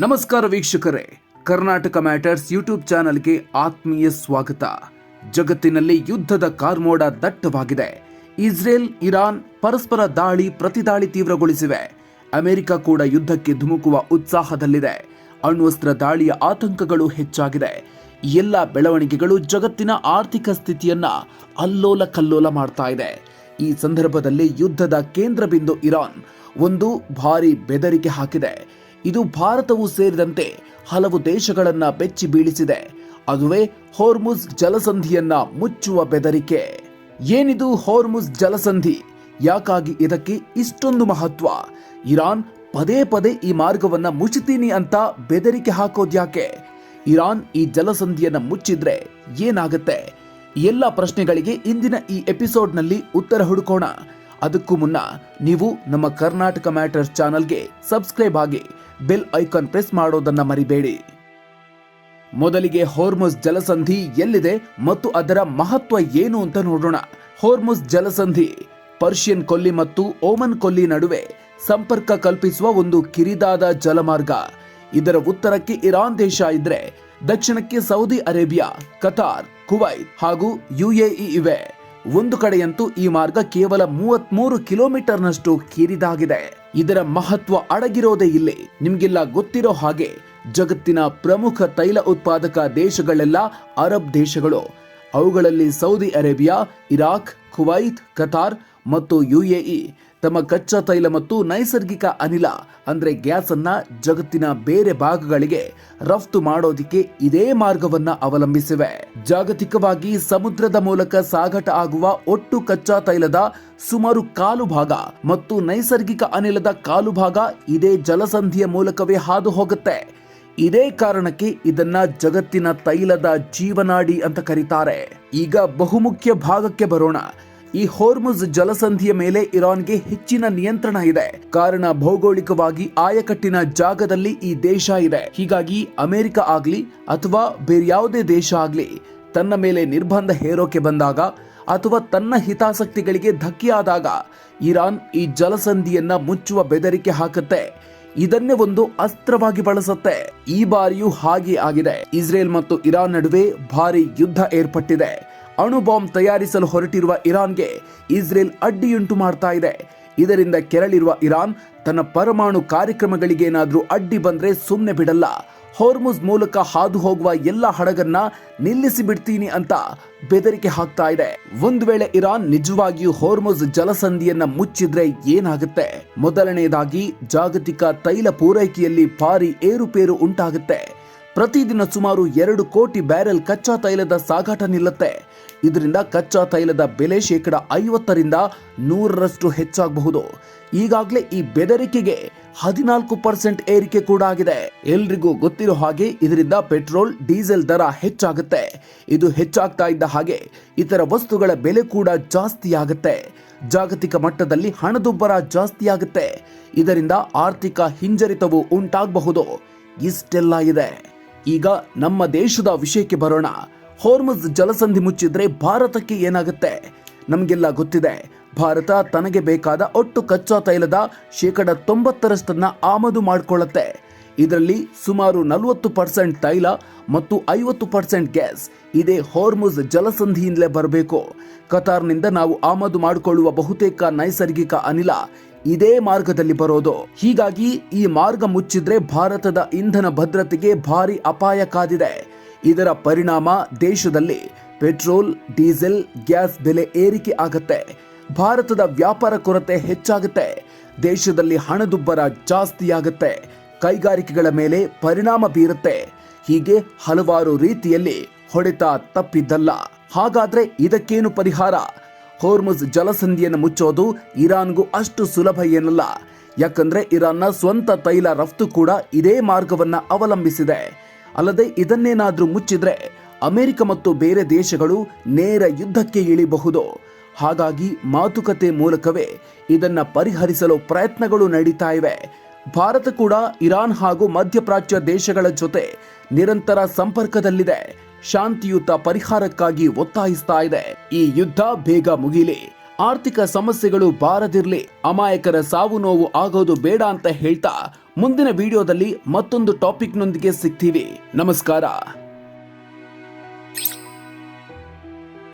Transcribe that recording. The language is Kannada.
ನಮಸ್ಕಾರ ವೀಕ್ಷಕರೇ. ಕರ್ನಾಟಕ ಮ್ಯಾಟರ್ಸ್ ಯೂಟ್ಯೂಬ್ ಚಾನೆಲ್ಗೆ ಆತ್ಮೀಯ ಸ್ವಾಗತ. ಜಗತ್ತಿನಲ್ಲಿ ಯುದ್ಧದ ಕಾರ್ಮೋಡ ದಟ್ಟವಾಗಿದೆ. ಇಸ್ರೇಲ್, ಇರಾನ್ ಪರಸ್ಪರ ದಾಳಿ, ಪ್ರತಿದಾಳಿ ತೀವ್ರಗೊಳಿಸಿವೆ. ಅಮೆರಿಕ ಕೂಡ ಯುದ್ಧಕ್ಕೆ ಧುಮುಕುವ ಉತ್ಸಾಹದಲ್ಲಿದೆ. ಅಣ್ವಸ್ತ್ರ ದಾಳಿಯ ಆತಂಕಗಳು ಹೆಚ್ಚಾಗಿದೆ. ಎಲ್ಲ ಬೆಳವಣಿಗೆಗಳು ಜಗತ್ತಿನ ಆರ್ಥಿಕ ಸ್ಥಿತಿಯನ್ನ ಅಲ್ಲೋಲ ಕಲ್ಲೋಲ ಮಾಡ್ತಾ ಇದೆ. ಈ ಸಂದರ್ಭದಲ್ಲಿ ಯುದ್ಧದ ಕೇಂದ್ರ ಬಿಂದು ಇರಾನ್ ಒಂದು ಭಾರಿ ಬೆದರಿಕೆ ಹಾಕಿದೆ. ಇದು ಭಾರತವು ಸೇರಿದಂತೆ ಹಲವು ದೇಶಗಳನ್ನ ಬೆಚ್ಚಿ ಬೀಳಿಸಿದೆ. ಅದುವೇ ಹೋರ್ಮುಸ್ ಜಲಸಂಧಿಯನ್ನ ಮುಚ್ಚುವ ಬೆದರಿಕೆ. ಏನಿದು ಹೋರ್ಮುಸ್ ಜಲಸಂಧಿ? ಯಾಕಾಗಿ ಇದಕ್ಕೆ ಇಷ್ಟೊಂದು ಮಹತ್ವ? ಇರಾನ್ ಪದೇ ಪದೇ ಈ ಮಾರ್ಗವನ್ನ ಮುಚ್ಚುತ್ತೀನಿ ಅಂತ ಬೆದರಿಕೆ ಹಾಕೋದ್ಯಾಕೆ ಇರಾನ್ ಈ ಜಲಸಂಧಿಯನ್ನ ಮುಚ್ಚಿದ್ರೆ ಏನಾಗುತ್ತೆ? ಎಲ್ಲ ಪ್ರಶ್ನೆಗಳಿಗೆ ಇಂದಿನ ಈ ಎಪಿಸೋಡ್ನಲ್ಲಿ ಉತ್ತರ ಹುಡುಕೋಣ. ಅದಕ್ಕೂ ಮುನ್ನ ನೀವು ನಮ್ಮ ಕರ್ನಾಟಕ ಮ್ಯಾಟರ್ಸ್ ಚಾನಲ್ಗೆ ಸಬ್ಸ್ಕ್ರೈಬ್ ಆಗಿ ಬೆಲ್ ಐಕಾನ್ ಪ್ರೆಸ್ ಮಾಡೋದನ್ನ ಮರಿಬೇಡಿ. ಮೊದಲಿಗೆ ಹೋರ್ಮುಸ್ ಜಲಸಂಧಿ ಎಲ್ಲಿದೆ ಮತ್ತು ಅದರ ಮಹತ್ವ ಏನು ಅಂತ ನೋಡೋಣ. ಹೋರ್ಮುಸ್ ಜಲಸಂಧಿ, ಪರ್ಷಿಯನ್ ಕೊಲ್ಲಿ ಮತ್ತು ಓಮನ್ ಕೊಲ್ಲಿ ನಡುವೆ ಸಂಪರ್ಕ ಕಲ್ಪಿಸುವ ಒಂದು ಕಿರಿದಾದ ಜಲಮಾರ್ಗ. ಇದರ ಉತ್ತರಕ್ಕೆ ಇರಾನ್ ದೇಶ ಇದ್ರೆ, ದಕ್ಷಿಣಕ್ಕೆ ಸೌದಿ ಅರೇಬಿಯಾ, ಕತಾರ್, ಕುವೈತ್ ಹಾಗೂ ಯುಎಇ ಇವೆ. ಒಂದು ಕಡೆಯಂತೂ ಈ ಮಾರ್ಗ ಕೇವಲ ಮೂವತ್ಮೂರು ಕಿಲೋಮೀಟರ್ನಷ್ಟು ಕಿರಿದಾಗಿದೆ. ಇದರ ಮಹತ್ವ ಅಡಗಿರೋದೇ ಇಲ್ಲಿ. ನಿಮ್ಗೆಲ್ಲ ಗೊತ್ತಿರೋ ಹಾಗೆ ಜಗತ್ತಿನ ಪ್ರಮುಖ ತೈಲ ಉತ್ಪಾದಕ ದೇಶಗಳೆಲ್ಲ ಅರಬ್ ದೇಶಗಳು. ಅವುಗಳಲ್ಲಿ Saudi Arabia, Iraq, Kuwait, Qatar ಮತ್ತು ಯುಎಇ ತಮ್ಮ ಕಚ್ಚಾ ತೈಲ ಮತ್ತು ನೈಸರ್ಗಿಕ ಅನಿಲ, ಅಂದರೆ ಗ್ಯಾಸ್ ಅನ್ನ ಜಗತ್ತಿನ ಬೇರೆ ಭಾಗಗಳಿಗೆ ರಫ್ತು ಮಾಡೋದಿಕ್ಕೆ ಇದೇ ಮಾರ್ಗವನ್ನ ಅವಲಂಬಿಸಿವೆ. ಜಾಗತಿಕವಾಗಿ ಸಮುದ್ರದ ಮೂಲಕ ಸಾಗಾಟ ಆಗುವ ಒಟ್ಟು ಕಚ್ಚಾ ತೈಲದ ಸುಮಾರು ಕಾಲು ಭಾಗ ಮತ್ತು ನೈಸರ್ಗಿಕ ಅನಿಲದ ಕಾಲು ಭಾಗ ಇದೇ ಜಲಸಂಧಿಯ ಮೂಲಕವೇ ಹಾದು ಹೋಗುತ್ತೆ ಇದೇ ಕಾರಣಕ್ಕೆ ಇದನ್ನ ಜಗತ್ತಿನ ತೈಲದ ಜೀವನಾಡಿ ಅಂತ ಕರೀತಾರೆ. ಈಗ ಬಹುಮುಖ್ಯ ಭಾಗಕ್ಕೆ ಬರೋಣ. ಈ ಹೋರ್ಮುಜ್ ಜಲಸಂಧಿಯ ಮೇಲೆ ಇರಾನ್ಗೆ ಹೆಚ್ಚಿನ ನಿಯಂತ್ರಣ ಇದೆ. ಕಾರಣ ಭೌಗೋಳಿಕವಾಗಿ ಆಯಕಟ್ಟಿನ ಜಾಗದಲ್ಲಿ ಈ ದೇಶ ಇದೆ. ಹೀಗಾಗಿ ಅಮೆರಿಕ ಆಗ್ಲಿ ಅಥವಾ ಬೇರ್ಯಾವುದೇ ದೇಶ ಆಗ್ಲಿ, ತನ್ನ ಮೇಲೆ ನಿರ್ಬಂಧ ಹೇರೋಕೆ ಬಂದಾಗ ಅಥವಾ ತನ್ನ ಹಿತಾಸಕ್ತಿಗಳಿಗೆ ಧಕ್ಕೆಯಾದಾಗ ಇರಾನ್ ಈ ಜಲಸಂಧಿಯನ್ನ ಮುಚ್ಚುವ ಬೆದರಿಕೆ ಹಾಕುತ್ತೆ. ಇದನ್ನೇ ಒಂದು ಅಸ್ತ್ರವಾಗಿ ಬಳಸುತ್ತೆ. ಈ ಬಾರಿಯೂ ಹಾಗೆ ಆಗಿದೆ. ಇಸ್ರೇಲ್ ಮತ್ತು ಇರಾನ್ ನಡುವೆ ಭಾರಿ ಯುದ್ಧ ಏರ್ಪಟ್ಟಿದೆ. ಅಣು ಬಾಂಬ್ ತಯಾರಿಸಲು ಹೊರಟಿರುವ ಇರಾನ್ಗೆ ಇಸ್ರೇಲ್ ಅಡ್ಡಿಯುಂಟು ಮಾಡ್ತಾ ಇದೆ. ಇದರಿಂದ ಕೆರಳಿರುವ ಇರಾನ್ ತನ್ನ ಪರಮಾಣು ಕಾರ್ಯಕ್ರಮಗಳಿಗೇನಾದರೂ ಅಡ್ಡಿ ಬಂದ್ರೆ ಸುಮ್ಮನೆ ಬಿಡಲ್ಲ. ಹೋರ್ಮುಸ್ ಮೂಲಕ ಹಾದು ಹೋಗುವ ಎಲ್ಲ ಹಡಗನ್ನ ನಿಲ್ಲಿಸಿ ಬಿಡ್ತೀನಿ ಅಂತ ಬೆದರಿಕೆ ಹಾಕ್ತಾ ಇದೆ. ಒಂದು ವೇಳೆ ಇರಾನ್ ನಿಜವಾಗಿಯೂ ಹೋರ್ಮುಸ್ ಜಲಸಂಧಿಯನ್ನ ಮುಚ್ಚಿದ್ರೆ ಏನಾಗುತ್ತೆ? ಮೊದಲನೆಯದಾಗಿ ಜಾಗತಿಕ ತೈಲ ಪೂರೈಕೆಯಲ್ಲಿ ಭಾರಿ ಏರುಪೇರು ಉಂಟಾಗುತ್ತೆ. ಪ್ರತಿದಿನ ಸುಮಾರು ಎರಡು ಕೋಟಿ ಬ್ಯಾರೆಲ್ ಕಚ್ಚಾ ತೈಲದ ಸಾಗಾಟ ನಿಲ್ಲುತ್ತೆ. ಇದರಿಂದ ಕಚ್ಚಾ ತೈಲದ ಬೆಲೆ ಶೇಕಡ ಐವತ್ತರಿಂದ ನೂರರಷ್ಟು ಹೆಚ್ಚಾಗಬಹುದು. ಈಗಾಗಲೇ ಈ ಬೆದರಿಕೆಗೆ ಹದಿನಾಲ್ಕು ಪರ್ಸೆಂಟ್ ಏರಿಕೆ ಕೂಡ ಆಗಿದೆ. ಎಲ್ರಿಗೂ ಗೊತ್ತಿರೋ ಹಾಗೆ ಇದರಿಂದ ಪೆಟ್ರೋಲ್, ಡೀಸೆಲ್ ದರ ಹೆಚ್ಚಾಗುತ್ತೆ. ಇದು ಹೆಚ್ಚಾಗ್ತಾ ಇದ್ದ ಹಾಗೆ ಇತರ ವಸ್ತುಗಳ ಬೆಲೆ ಕೂಡ ಜಾಸ್ತಿ ಆಗುತ್ತೆ ಜಾಗತಿಕ ಮಟ್ಟದಲ್ಲಿ ಹಣದುಬ್ಬರ ಜಾಸ್ತಿ ಆಗುತ್ತೆ ಇದರಿಂದ ಆರ್ಥಿಕ ಹಿಂಜರಿತವು ಉಂಟಾಗಬಹುದು. ಇಷ್ಟೆಲ್ಲ ಇದೆ. ಈಗ ನಮ್ಮ ದೇಶದ ವಿಷಯಕ್ಕೆ ಬರೋಣ. ಹೋರ್ಮಸ್ ಜಲಸಂಧಿ ಮುಚ್ಚಿದ್ರೆ ಭಾರತಕ್ಕೆ ಏನಾಗುತ್ತೆ? ನಮಗೆಲ್ಲ ಗೊತ್ತಿದೆ. ಭಾರತ ತನಗೆ ಬೇಕಾದ ಒಟ್ಟು ಕಚ್ಚಾ ತೈಲದ ಶೇಕಡ ತೊಂಬತ್ತರಷ್ಟನ್ನ ಆಮದು ಮಾಡಿಕೊಳ್ಳುತ್ತೆ. ಇದರಲ್ಲಿ ಸುಮಾರು ನಲವತ್ತು ಪರ್ಸೆಂಟ್ ತೈಲ ಮತ್ತು ಐವತ್ತು ಪರ್ಸೆಂಟ್ ಗ್ಯಾಸ್ ಇದೇ ಹೋರ್ಮುಜ್ ಜಲಸಂಧಿಯಿಂದಲೇ ಬರಬೇಕು. ಕತಾರ್ನಿಂದ ನಾವು ಆಮದು ಮಾಡಿಕೊಳ್ಳುವ ಬಹುತೇಕ ನೈಸರ್ಗಿಕ ಅನಿಲ ಇದೇ ಮಾರ್ಗದಲ್ಲಿ ಬರೋದು. ಹೀಗಾಗಿ ಈ ಮಾರ್ಗ ಮುಚ್ಚಿದ್ರೆ ಭಾರತದ ಇಂಧನ ಭದ್ರತೆಗೆ ಭಾರಿ ಅಪಾಯ ಕಾದಿದೆ. ಇದರ ಪರಿಣಾಮ ದೇಶದಲ್ಲಿ ಪೆಟ್ರೋಲ್, ಡೀಸೆಲ್, ಗ್ಯಾಸ್ ಬೆಲೆ ಏರಿಕೆ ಆಗತ್ತೆ. ಭಾರತದ ವ್ಯಾಪಾರ ಕೊರತೆ ಹೆಚ್ಚಾಗುತ್ತೆ. ದೇಶದಲ್ಲಿ ಹಣದುಬ್ಬರ ಜಾಸ್ತಿಯಾಗುತ್ತೆ ಕೈಗಾರಿಕೆಗಳ ಮೇಲೆ ಪರಿಣಾಮ ಬೀರುತ್ತೆ. ಹೀಗೆ ಹಲವಾರು ರೀತಿಯಲ್ಲಿ ಹೊಡೆತ ತಪ್ಪಿದ್ದಲ್ಲ. ಹಾಗಾದ್ರೆ ಇದಕ್ಕೇನು ಪರಿಹಾರ? ಹೋರ್ಮುಜ್ ಜಲಸಂಧಿಯನ್ನು ಮುಚ್ಚೋದು ಇರಾನ್ಗೂ ಅಷ್ಟು ಸುಲಭ ಏನಲ್ಲ. ಯಾಕಂದ್ರೆ ಇರಾನ್ನ ಸ್ವಂತ ತೈಲ ರಫ್ತು ಕೂಡ ಇದೇ ಮಾರ್ಗವನ್ನ ಅವಲಂಬಿಸಿದೆ. ಅಲ್ಲದೆ ಇದನ್ನೇನಾದರೂ ಮುಚ್ಚಿದ್ರೆ ಅಮೆರಿಕ ಮತ್ತು ಬೇರೆ ದೇಶಗಳು ನೇರ ಯುದ್ಧಕ್ಕೆ ಇಳಿಬಹುದು. ಹಾಗಾಗಿ ಮಾತುಕತೆ ಮೂಲಕವೇ ಇದನ್ನ ಪರಿಹರಿಸಲು ಪ್ರಯತ್ನಗಳು ನಡೀತಾ ಇವೆ. ಭಾರತ ಕೂಡ ಇರಾನ್ ಹಾಗೂ ಮಧ್ಯಪ್ರಾಚ್ಯ ದೇಶಗಳ ಜೊತೆ ನಿರಂತರ ಸಂಪರ್ಕದಲ್ಲಿದೆ. ಶಾಂತಿಯುತ ಪರಿಹಾರಕ್ಕಾಗಿ ಒತ್ತಾಯಿಸ್ತಾ ಇದೆ. ಈ ಯುದ್ಧ ಬೇಗ ಮುಗಿಲಿ. ಆರ್ಥಿಕ ಸಮಸ್ಯೆಗಳು ಬಾರದಿರ್ಲಿ. ಅಮಾಯಕರ ಸಾವು ನೋವು ಆಗೋದು ಬೇಡ ಅಂತ ಹೇಳ್ತಾ ಮುಂದಿನ ವಿಡಿಯೋದಲ್ಲಿ ಮತ್ತೊಂದು ಟಾಪಿಕ್ನೊಂದಿಗೆ ಸಿಗ್ತೀವಿ. ನಮಸ್ಕಾರ.